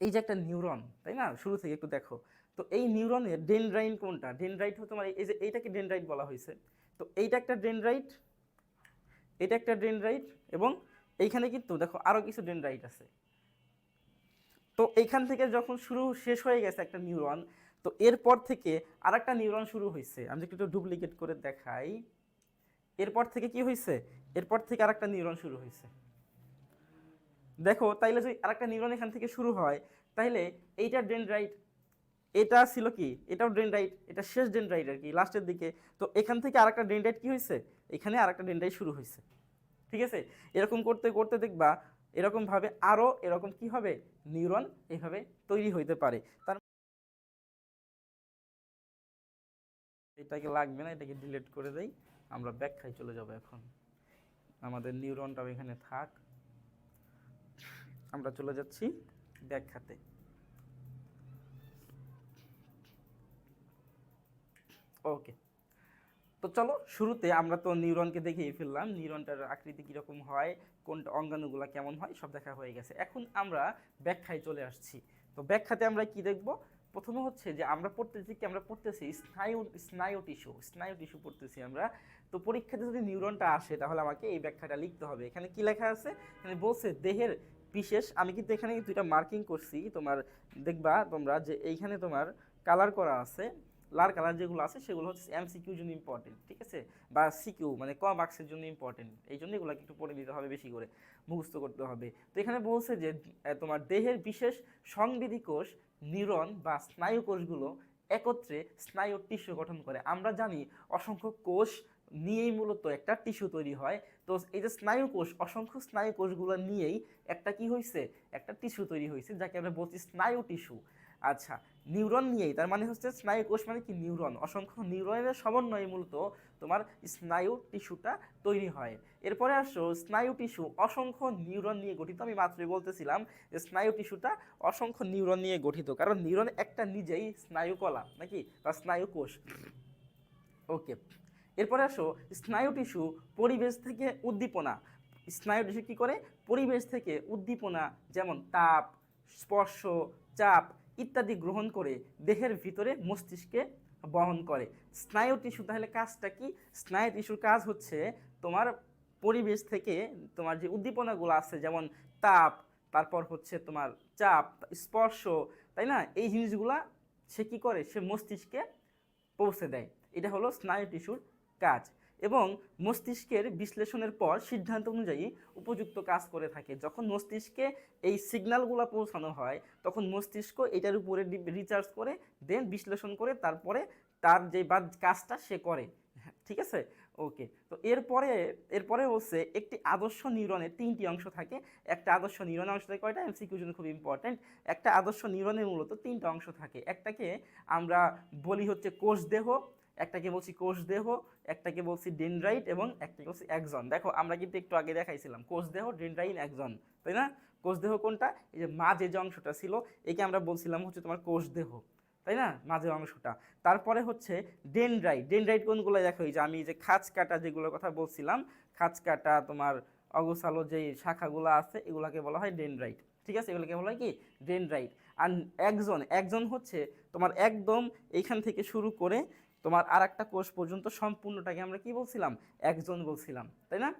এই যে একটা নিউরন তাই না? শুরু থেকে একটু দেখো। তো এই নিউরনের ডেনড্রাইন কোনটা? ডেনড্রাইট হতো মানে এই যে এইটাকে ডেনড্রাইট বলা হয়েছে। তো এইটা একটা ডেনড্রাইট এটা একটা ডেনড্রাইট এবং এইখানে কিন্তু দেখো আরও কিছু ডেনড্রাইট আছে। তো এইখান থেকে যখন শুরু শেষ হয়ে গেছে একটা নিউরন তো এরপর থেকে আরেকটা নিউরন শুরু হয়েছে। আমি যদি একটু ডুপ্লিকেট করে দেখাই, এরপর থেকে কি হয়েছে? এরপর থেকে আরেকটা নিউরন শুরু হয়েছে। দেখো, তাইলে যদি আরেকটা নিউরন এখান থেকে শুরু হয়, তাইলে এইটা ডেনড্রাইট, এটা ছিল কি? এটাও ডেনড্রাইট, এটা শেষ ডেনড্রাইট আর কি, লাস্টের দিকে। তো এখান থেকে আরেকটা ডেনড্রাইট কি হয়েছে এখানে আরেকটা ডেনড্রাইট শুরু হয়েছে ঠিক আছে? এরকম করতে করতে দেখবা এরকমভাবে আরও এরকম কি হবে? নিউরন এইভাবে তৈরি হইতে পারে। তার এটাকে লাগবে না, এটাকে ডিলিট করে দেই। আমরা ব্যাখ্যায় চলে যাব এখন। আমাদের নিউরনটাও এখানে থাক। আমরা চলে যাচ্ছি ব্যাখ্যাতে। ওকে তো চলো, শুরুতে আমরা তো নিউরনকে দেখিয়ে ফেললাম, নিউরনটার আকৃতি কীরকম হয়, কোনটা অঙ্গাণুগুলা কেমন হয়, সব দেখা হয়ে গেছে। এখন আমরা ব্যাখ্যায় চলে আসছি। তো ব্যাখ্যাতে আমরা কি দেখব? প্রথমে হচ্ছে যে আমরা পড়তেছি কি, আমরা পড়তেছি স্নায়ু স্নায়ু টিস্যু স্নায়ু টিস্যু পড়তেছি আমরা। তো পরীক্ষাতে যদি নিউরনটা আসে, তাহলে আমাকে এই ব্যাখ্যাটা লিখতে হবে। এখানে কি লেখা আছে? এখানে বলছে দেহের বিশেষ, আমি কিন্তু এখানে দুইটা মার্কিং করছি। তোমার দেখবা তোমরা যে এইখানে তোমার কালার করা আছে, লাল কালার যেগুলো আছে, সেগুলো হচ্ছে এমসিকিউর জন্য ইম্পর্টেন্ট ঠিক আছে? বা সিকিউ মানে ক মার্কসের জন্য ইম্পর্টেন্ট এই জন্য এগুলোকে একটু পড়ে নিতে হবে বেশি করে, মুখস্থ করতে হবে। তো এখানে বলছে যে তোমার দেহের বিশেষ সংবেদী কোষ, নিউরন বা স্নায়ু কোষগুলো একত্রে স্নায়ু টিস্যু গঠন করে। আমরা জানি অসংখ্য কোষ নিয়েই মূলত একটা টিস্যু তৈরি হয়। তো এই যে স্নায়ু কোষ, অসংখ্য স্নায়ু কোষগুলো নিয়েই একটা কি হয়েছে একটা টিস্যু তৈরি হয়েছে যাকে আমরা বলছি স্নায়ু টিস্যু। আচ্ছা নিউরন নিয়েই, তার মানে হচ্ছে স্নায়ু কোষ মানে কি? নিউরন। অসংখ্য নিউরনের সমন্বয়ে মূলত তোমার স্নায়ু টিস্যুটা তৈরি হয়। এরপরে আসো, স্নায়ু টিস্যু, অসংখ্য নিউরন নিয়ে গঠিত। আমি মাত্রই বলতেছিলাম যে স্নায়ু টিস্যুটা অসংখ্য নিউরন নিয়ে গঠিত, কারণ নিউরন একটা নিজেই স্নায়ুকলা, নাকি? বা স্নায়ু কোষ ওকে এরপরে আসো, স্নায়ু টিস্যু পরিবেশ থেকে উদ্দীপনা। স্নায়ু টিস্যু কী করে? পরিবেশ থেকে উদ্দীপনা, যেমন তাপ, স্পর্শ, চাপ ইত্যাদি গ্রহণ করে দেহের ভিতরে মস্তিষ্কে বহন করে। স্নায়ু টিস্যু তাহলে কাজটা কি? স্নায়ু টিস্যুর কাজ হচ্ছে তোমার পরিবেশ থেকে তোমার যে উদ্দীপনাগুলো আছে, যেমন তাপ, তারপর হচ্ছে তোমার চাপ, স্পর্শ, তাই না? এই জিনিসগুলা সে কী করে? সে মস্তিষ্কে পৌঁছে দেয়। এটা হলো স্নায়ু টিস্যুর কাজ এবং মস্তিষ্কের বিশ্লেষণের পর সিদ্ধান্ত অনুযায়ী উপযুক্ত কাজ করে থাকে। যখন মস্তিষ্কে এই সিগন্যালগুলো পৌঁছানো হয় তখন মস্তিষ্ক এটার উপরে রিচার্জ করে দেন বিশ্লেষণ করে তারপরে তার যে বা কাজটা সে করে। হ্যাঁ, ঠিক আছে? ওকে তো এরপরে এরপরে হচ্ছে একটি আদর্শ নিউরনের তিনটি অংশ থাকে। একটা আদর্শ নিউরনের অংশ থাকে কয়টা এমসিকিউ জন্য খুব ইম্পর্ট্যান্ট একটা আদর্শ নিউরনের মূলত তিনটা অংশ থাকে। একটাকে আমরা বলি হচ্ছে কোষ দেহ একটাকে বলছি কোষ দেহ, একটাকে বলছি ডেনড্রাইট এবং একটাকে বলছি একজন দেখো, আমরা কিন্তু একটু আগে দেখাইছিলাম, কোষ দেহ ডেনড্রাইন একজন তাই না? কোষ দেহ কোনটা? এই যে মাঝে যে অংশটা ছিল, একে আমরা বলছিলাম হচ্ছে তোমার কোষ দেহ, তাই না? মাঝের অংশটা। তারপরে হচ্ছে ডেনড্রাইট ডেনড্রাইট কোনগুলো দেখো? এই যে আমি যে খাঁচ কাটা যেগুলোর কথা বলছিলাম খাঁচ কাটা তোমার অগোছালো যে শাখাগুলো আছে, এগুলোকে বলা হয় ডেনড্রাইট ঠিক আছে? এগুলোকে বলা হয় কি? ডেনড্রাইট আর একজন একজন হচ্ছে তোমার একদম এইখান থেকে শুরু করে তোমার আর একটা কোষ পর্যন্ত সম্পূর্ণটাকে আমরা কি বলছিলাম? একজন বলছিলাম, তাই না?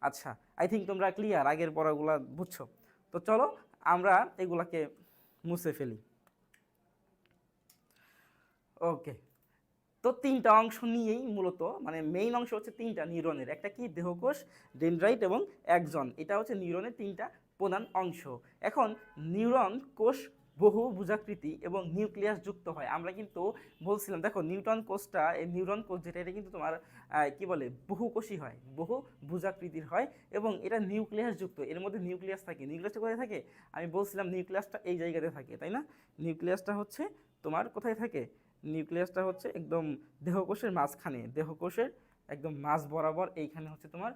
আচ্ছা আই থিঙ্ক তোমরা ক্লিয়ার আগের পড়াগুলো বুঝছ। তো চলো, আমরা এগুলাকে মুছে ফেলি। ওকে তো তিনটা অংশ নিয়েই মূলত মানে মেইন অংশ হচ্ছে তিনটা নিউরনের। একটা কি? দেহকোষ ডেনড্রাইট এবং একজন। এটা হচ্ছে নিউরনের তিনটা প্রধান অংশ। এখন, নিউরন কোষ বহু ভুজাকৃতি এবং নিউক্লিয়াস যুক্ত হয়। আমরা কিন্তু বলছিলাম, দেখো, নিউটন কোষটা, এই নিউরন কোষ যেটা, এটা কিন্তু তোমার কি বলে বহুকোষী হয়, বহু ভুজাকৃতির হয় এবং এটা নিউক্লিয়াস যুক্ত। এর মধ্যে নিউক্লিয়াস থাকে। নিউক্লিয়াসটা কোথায় থাকে? আমি বলছিলাম নিউক্লিয়াসটা এই জায়গাতে থাকে, তাই না? নিউক্লিয়াসটা হচ্ছে তোমার কোথায় থাকে? নিউক্লিয়াসটা হচ্ছে একদম দেহকোষের মাঝখানে। দেহকোষের একদম মাঝ বরাবর এইখানে হচ্ছে তোমার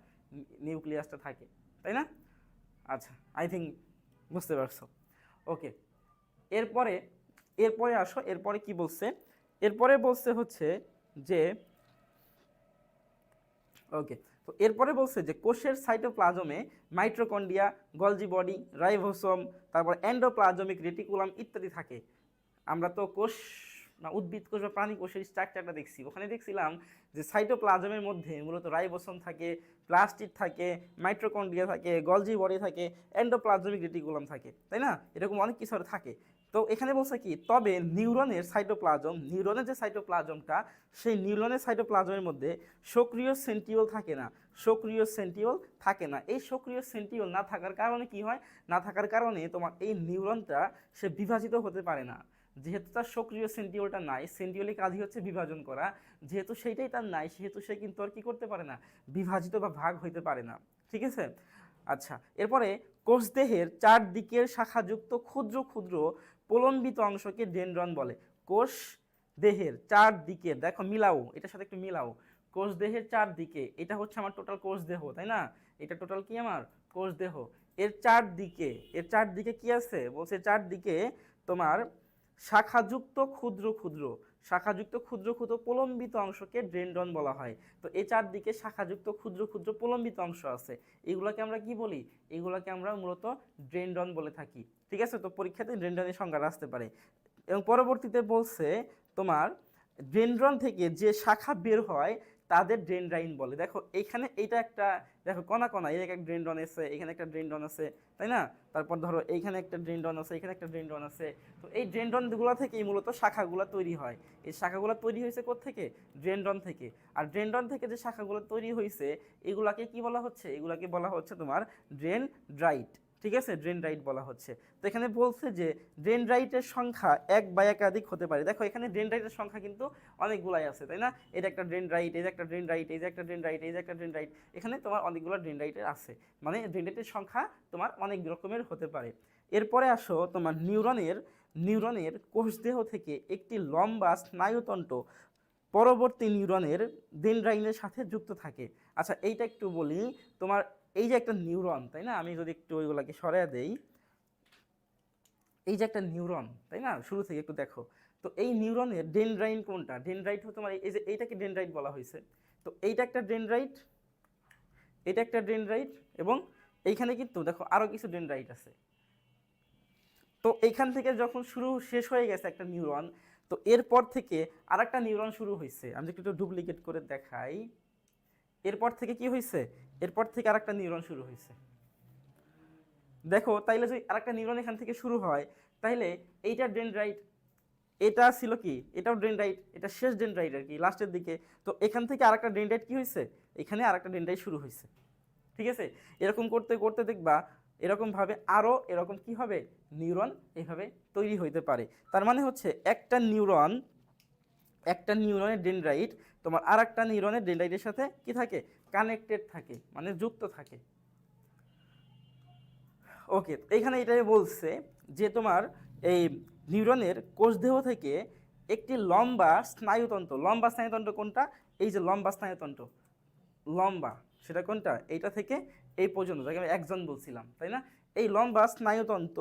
নিউক্লিয়াসটা থাকে, তাই না? আচ্ছা আই থিঙ্ক বুঝতে পারছ। ওকে এরপরে এরপরে আসো, এরপরে কি বলছে? এরপরে বলছে হচ্ছে যে ওকে তো এরপরে বলছে যে কোষের সাইটোপ্লাজমে মাইট্রোকন্ডিয়া গলজি বডি রাইভোসোম তারপর এন্ডোপ্লাজমিক রেটিকুলাম ইত্যাদি থাকে। আমরা তো কোষ, না উদ্ভিদ কোষ বা প্রাণী কোষের স্ট্রাকচারটা দেখছি। ওখানে দেখছিলাম যে সাইটোপ্লাজমের মধ্যে মূলত রাইবোসোম থাকে প্লাস্টিক থাকে মাইট্রোকন্ড্রিয়া থাকে গলজি বডি থাকে এন্ডোপ্লাজমিক রেটিকুলাম থাকে। তাই না? এরকম অনেক কিছু থাকে। তো এখানে বলছে কি, তবে নিউরনের সাইটোপ্লাজম, নিউরনের যে সাইটোপ্লাজমটা, সেই নিউরনের সাইটোপ্লাজমের মধ্যে সক্রিয় সেন্টিওল থাকে না। সক্রিয় সেন্টিওল থাকে না। এই সক্রিয় সেন্টিওল না থাকার কারণে কি হয়? না থাকার কারণে তোমার এই নিউরনটা সে বিভাজিত হতে পারে না। যেহেতু তার সক্রিয় সেন্টিওলটা নাই সেন্টিওলের কাজই হচ্ছে বিভাজন করা। যেহেতু সেইটাই তার নাই, সেহেতু সে কিন্তু আর কি করতে পারে না? বিভাজিত বা ভাগ হইতে পারে না। ঠিক আছে? আচ্ছা এরপরে কোষদেহের চারদিকের শাখাযুক্ত ক্ষুদ্র ক্ষুদ্র প্রলম্বিত অংশকে ডেনড্রন বলে। কোষ দেহের চারদিকে, দেখো মিলাও, এটার সাথে একটু মিলাও। কোষ দেহের চারদিকে, এটা হচ্ছে আমার টোটাল কোষ দেহ, তাই না? এটা টোটাল কি আমার? কোষ দেহ। এর চারদিকে এর চারদিকে কি আছে? বলছে চারদিকে তোমার শাখাযুক্ত ক্ষুদ্র ক্ষুদ্র। শাখাযুক্ত ক্ষুদ্র ক্ষুদ্র প্রলম্বিত অংশকে ড্রেন্ডন বলা হয়। তো এই চারদিকে শাখাযুক্ত ক্ষুদ্র ক্ষুদ্র প্রলম্বিত অংশ আছে। এগুলোকে আমরা কি বলি? এগুলোকে আমরা মূলত ড্রেন্ডন বলে থাকি। ঠিক আছে? তো পরীক্ষাতে ড্রেন্ডনের সংজ্ঞা আসতে পারে। এবং পরবর্তীতে বলছে তোমার ড্রেন্ড্রন থেকে যে শাখা বের হয়, তাদের ড্রেন্ড্রাইন বলে। দেখো এইখানে এইটা একটা দেখো, কণা কণা, এই একটা ড্রেন ডন আছে, এখানে একটা ড্রেন ডন আছে, তাই না? তারপর ধরো, এইখানে একটা ড্রেন ডন আছে, এখানে একটা ড্রেন ডন আছে। তো এই ড্রেন ডনগুলো থেকেই মূলত শাখাগুলো তৈরি হয়। এই শাখাগুলো তৈরি হয়েছে থেকে ড্রেন ডন থেকে। আর ড্রেন ডন থেকে যে শাখাগুলো তৈরি হয়েছে, এগুলাকে কি বলা হচ্ছে? এগুলাকে বলা হচ্ছে তোমার ড্রেন ড্রাইট ঠিক আছে? ড্রেন রাইট বলা হচ্ছে। তো এখানে বলছে যে ড্রেনড্রাইটের সংখ্যা এক বা একাধিক হতে পারে। দেখো, এখানে ড্রেনড্রাইটের সংখ্যা কিন্তু অনেকগুলাই আছে, তাই না? এটা একটা ড্রেনড্রাইট এই যে একটা ড্রেনড্রাইট এই যে একটা ড্রেনড্রাইট এই যে একটা ড্রেন রাইট এখানে তোমার অনেকগুলো ড্রেনড্রাইটের আছে। মানে ড্রেন রাইটের সংখ্যা তোমার অনেক রকমের হতে পারে। এরপরে আসো তোমার নিউরনের নিউরনের কোষদেহ থেকে একটি লম্বা স্নায়ুতন্ত্র পরবর্তী নিউরনের ডেনড্রাইনের সাথে যুক্ত থাকে। আচ্ছা এইটা একটু বলি। তোমার এই যে একটা নিউরন তাই না? আমি যদি একটু ওইগুলাকে সরাই দেই, এই যে একটা নিউরন তাই না? শুরু থেকে একটু দেখো। তো এই নিউরনের ডেনড্রাইন কোনটা? ডেনড্রাইট হতো তোমার এই যে এইটাকে ডেনড্রাইট বলা হয়েছে। তো এইটা একটা ডেনড্রাইট এটা একটা ডেনড্রাইট এবং এইখানে কিন্তু দেখো আরও কিছু ডেনড্রাইট আছে। তো এইখান থেকে যখন শুরু শেষ হয়ে গেছে একটা নিউরন তো এরপর থেকে আরেকটা নিউরন শুরু হয়েছে। আমি যদি একটু ডুপ্লিকেট করে দেখাই। এরপর থেকে কি হয়েছে এরপর থেকে আরেকটা নিউরন শুরু হয়েছে দেখো, তাইলে যদি আরেকটা নিউরন এখান থেকে শুরু হয়, তাইলে এইটা ডেনড্রাইট, এটা ছিল কি? এটাও ডেনড্রাইট, এটা শেষ ডেনড্রাইট আর কি, লাস্টের দিকে। তো এখান থেকে আরেকটা ডেনড্রাইট কি হয়েছে এখানে আর আরেকটা ডেনড্রাইট শুরু হয়েছে ঠিক আছে? এরকম করতে করতে দেখবা এরকমভাবে আরও এরকম কি হবে? নিউরন এইভাবে তৈরি হইতে পারে। তার মানে হচ্ছে একটা নিউরন, একটা নিউরনের ডেনড্রাইট তোমার আর একটা নিউরনের ডেনড্রাইটের সাথে কি থাকে? কানেক্টেড থাকে মানে যুক্ত থাকে। ওকে এখানে এটাই বলছে যে তোমার এই নিউরনের কোষদেহ থেকে একটি লম্বা স্নায়ুতন্ত্র লম্বা স্নায়ুতন্ত্র কোনটা? এই যে লম্বা স্নায়ুতন্ত্র, লম্বা, সেটা কোনটা? এইটা থেকে এই পর্যন্ত, যাকে আমি একজন বলছিলাম, তাই না? এই লম্বা স্নায়ুতন্ত্র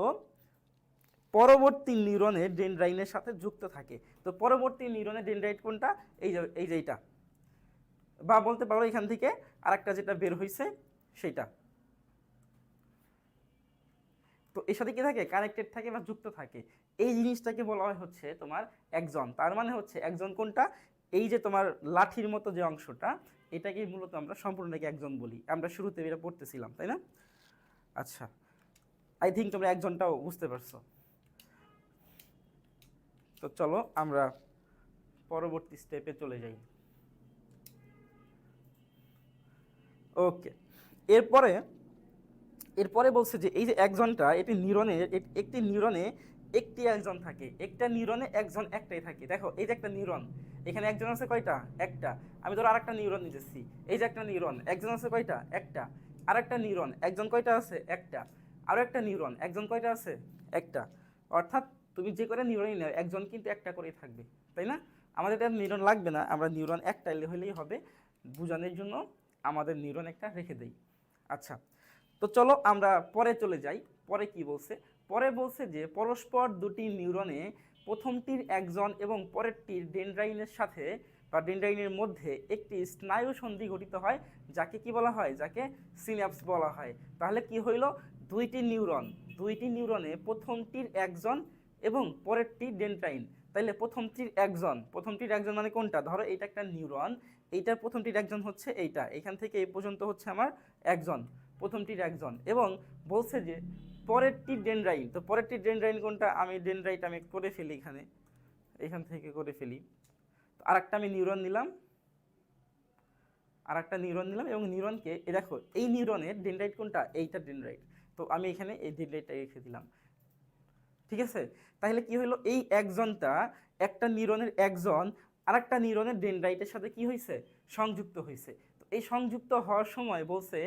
পরবর্তী নিউরনের ডেনড্রাইনের সাথে যুক্ত থাকে। তো পরবর্তী নিউরনের ডেনড্রাইট কোনটা? এই যে এই যে এইটা। বা বলতে পারো এখান থেকে আরেকটা যেটা বের হয়েছে সেটা তো এর সাথে কি থাকে? কানেক্টেড থাকে বা যুক্ত থাকে। এই জিনিসটাকে বলা হয় হচ্ছে তোমার একজন। তার মানে হচ্ছে একজন কোনটা? এই যে তোমার লাঠির মতো যে অংশটা, এটাকে মূলত আমরা সম্পূর্ণটাকে একজন বলি। আমরা শুরুতে এটা পড়তেছিলাম, তাই না? আচ্ছা। আই থিঙ্ক তোমরা একজনটাও বুঝতে পারছ। তো চলো আমরা পরবর্তী স্টেপে চলে যাই। ওকে এরপরে এরপরে বলছে যে এই যে একজনটা, এটি নিউরনে একটি নিউরনে একটি একজন থাকে। একটা নিউরনে একজন একটাই থাকে। দেখো, এই যে একটা নিউরন এখানে একজন আছে কয়টা? একটা। আমি ধরো আরেকটা নিউরন নিতেছি। এই যে একটা নিউরন একজন আছে কয়টা? একটা। আরেকটা নিউরন একজন কয়টা আছে? একটা। আরও একটা নিউরন একজন কয়টা আছে? একটা। অর্থাৎ তুমি যে করে নিউরনই নেও, একজন কিন্তু একটা করেই থাকবে, তাই না? আমাদের এটা নিউরন লাগবে না, আমরা নিউরন একটা হলেই হবে বোঝানোর জন্য আমাদের নিউরন একটা রেখে দেই। আচ্ছা তো চলো আমরা পরে চলে যাই, পরে কি বলছে? পরে বলছে যে, পরস্পর দুটি নিউরনে প্রথমটির একজন এবং পরেরটির ডেনড্রাইনের সাথে বা ডেনড্রাইনের মধ্যে একটি স্নায়ু সন্ধি গঠিত হয়, যাকে কি বলা হয়? যাকে সিনাপস বলা হয়। তাহলে কি হইল? দুইটি নিউরন দুইটি নিউরনে প্রথমটির একজন এবং পরেরটি ডেন্ড্রাইন তাইলে প্রথমটির একজন প্রথমটির একজন মানে কোনটা? ধরো এইটা একটা নিউরন, এইটার প্রথমটির একজন হচ্ছে এইটা। এখান থেকে এই পর্যন্ত হচ্ছে আমার একজন প্রথমটির একজন। এবং বলছে যে পরেরটি ডেনড্রাইন তো পরেরটি ডেনড্রাইন কোনটা? আমি ডেনড্রাইট আমি করে ফেলি এখানে, এখান থেকে করে ফেলি। তো আরেকটা আমি নিউরন নিলাম আর একটা নিউরন নিলাম এবং নিউরনকে, এ দেখো, এই নিউরনের ডেনড্রাইট কোনটা? এইটা ডেনড্রাইট তো আমি এখানে এই ডেনড্রাইটটা রেখে দিলাম। ঠিক আছে? তাহলে কি হলো এই একজনটা একটা নিউরনের একজন আরেকটা নিউরনের ডেনড্রাইটের সাথে কি হয়েছে সংযুক্ত হয়েছে তো এই সংযুক্ত হওয়ার সময় বলছে,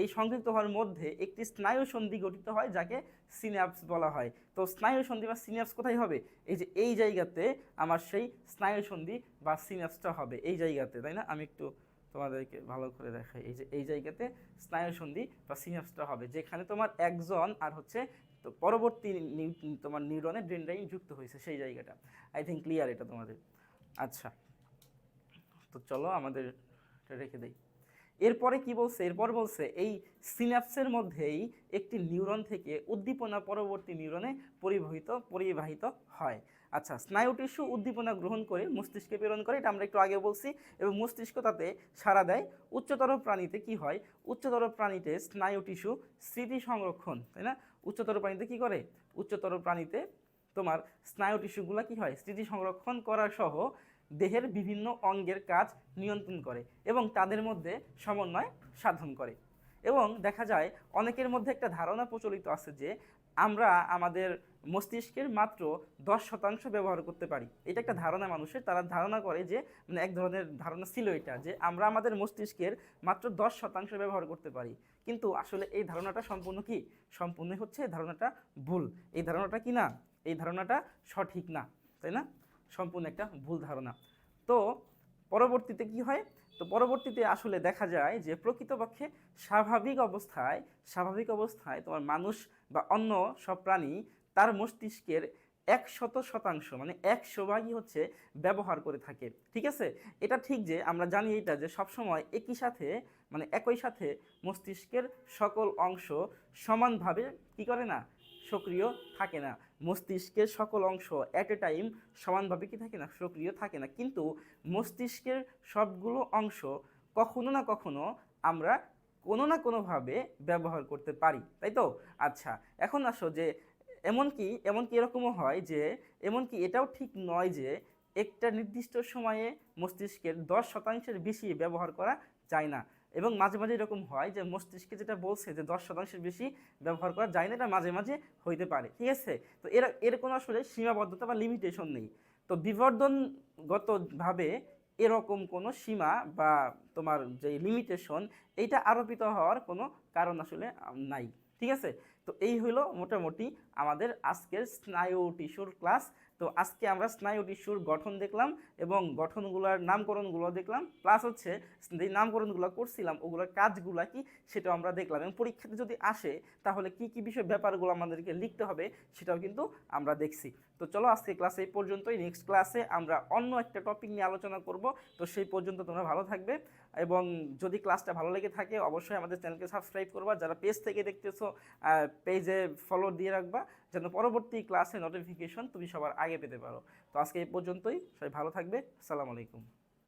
এই সংযুক্ত হওয়ার মধ্যে একটি স্নায়ু সন্ধি গঠিত হয়, যাকে সিনাপস বলা হয়। তো স্নায়ু সন্ধি বা সিনাপস কোথায় হবে? এই যে এই জায়গাতে আমার সেই স্নায়ু সন্ধি বা সিনাপসটা হবে, এই জায়গাতে, তাই না? আমি একটু তোমাদেরকে ভালো করে দেখাই। এই যে এই জায়গাতে স্নায়ু সন্ধি বা সিনাপসটা হবে, যেখানে তোমার একজন আর হচ্ছে তো পরবর্তী তোমার নিউরনের ডেন্ড্রাইন যুক্ত হয়েছে সেই জায়গাটা। আই থিঙ্ক ক্লিয়ার এটা তোমাদের। আচ্ছা। তো চলো আমাদের রেখে দেই। এরপরে কি বলছে? এরপর বলছে, এই সিনাপসের মধ্যেই একটি নিউরন থেকে উদ্দীপনা পরবর্তী নিউরনে পরিবাহিত পরিবাহিত হয়। আচ্ছা স্নায়ু টিস্যু উদ্দীপনা গ্রহণ করে মস্তিষ্কে প্রেরণ করে, এটা আমরা একটু আগে বলছি, এবং মস্তিষ্ক তাতে সাড়া দেয়। উচ্চতর প্রাণীতে কি হয়? উচ্চতর প্রাণীতে স্নায়ু টিস্যু স্মৃতি সংরক্ষণ, তাই না? উচ্চতর প্রাণীতে কি করে? উচ্চতর প্রাণীতে তোমার স্নায়ু টিস্যুগুলো কি হয়? স্মৃতি সংরক্ষণ করা সহ দেহের বিভিন্ন অঙ্গের কাজ নিয়ন্ত্রণ করে এবং তাদের মধ্যে সমন্বয় সাধন করে। এবং দেখা যায়, অনেকের মধ্যে একটা ধারণা প্রচলিত আছে যে, আমরা আমাদের মস্তিষ্কের মাত্র দশ শতাংশ ব্যবহার করতে পারি। এটা একটা ধারণা মানুষের। তারা ধারণা করে যে মানে এক ধরনের ধারণা ছিল এটা যে, আমরা আমাদের মস্তিষ্কের মাত্র দশ শতাংশ ব্যবহার করতে পারি। কিন্তু আসলে এই ধারণাটা সম্পূর্ণ কি? সম্পূর্ণ হচ্ছে এই ধারণাটা ভুল। এই ধারণাটা কি না? এই ধারণাটা সঠিক না। তাই না? সম্পূর্ণ একটা ভুল ধারণা। তো পরবর্তীতে কি হয়? তো পরবর্তীতে আসলে দেখা যায় যে প্রকৃতপক্ষে স্বাভাবিক অবস্থায় স্বাভাবিক অবস্থায় তোমার মানুষ বা অন্য সব প্রাণী তার মস্তিষ্কের এক একশত শতাংশ মানে একশো ভাগই হচ্ছে ব্যবহার করে থাকে। ঠিক আছে? এটা ঠিক যে আমরা জানি এটা যে সবসময় একই সাথে মানে একই সাথে মস্তিষ্কের সকল অংশ সমানভাবে কি করে না? সক্রিয় থাকে না। মস্তিষ্কের সকল অংশ অ্যাট এ টাইম সমানভাবে কি থাকে না? সক্রিয় থাকে না। কিন্তু মস্তিষ্কের সবগুলো অংশ কখনো না কখনো আমরা কোনো না কোনোভাবে ব্যবহার করতে পারি। তাই তো? আচ্ছা এখন আসো যে এমনকি এমনকি এরকমও হয় যে, এমনকি এটাও ঠিক নয় যে একটা নির্দিষ্ট সময়ে মস্তিষ্কের দশ শতাংশের বেশি ব্যবহার করা যায় না। এবং মাঝে মাঝে এরকম হয় যে মস্তিষ্কে যেটা বলছে যে দশ শতাংশের বেশি ব্যবহার করা যায় না, এটা মাঝে মাঝে হইতে পারে, ঠিক আছে? তো এর এর কোনো আসলে সীমাবদ্ধতা বা লিমিটেশন নেই। তো বিবর্ধনগতভাবে এরকম কোনো সীমা বা তোমার যে লিমিটেশন এইটা আরোপিত হওয়ার কোনো কারণ আসলে নাই, ঠিক আছে? তো এই হলো মোটামুটি আমাদের আজকের স্নায়ু টিস্যুর ক্লাস তো আজকে আমরা স্নায়ু টিস্যুর গঠন দেখলাম এবং গঠনগুলোর নামকরণগুলো দেখলাম প্লাস হচ্ছে যে নামকরণগুলো করছিলাম, ওগুলোর কাজগুলো কি সেটাও আমরা দেখলাম এবং পরীক্ষাতে যদি আসে তাহলে কি কি বিষয় ব্যাপারগুলো আমাদেরকে লিখতে হবে সেটাও কিন্তু আমরা দেখছি। তো চলো আজকে ক্লাস এই পর্যন্তই। নেক্সট ক্লাসে আমরা অন্য একটা টপিক নিয়ে আলোচনা করব। তো সেই পর্যন্ত তোমরা ভালো থাকবে এবং যদি ক্লাসটা ভালো লেগে থাকে অবশ্যই আমাদের চ্যানেলকে সাবস্ক্রাইব করবা। যারা পেজ থেকে দেখতেছো পেজে ফলো দিয়ে রাখবা যেন পরবর্তী ক্লাসে নোটিফিকেশন তুমি সবার আগে পেতে পারো। তো আজকে এই পর্যন্তই। সবাই ভালো থাকবে। আসসালামু আলাইকুম।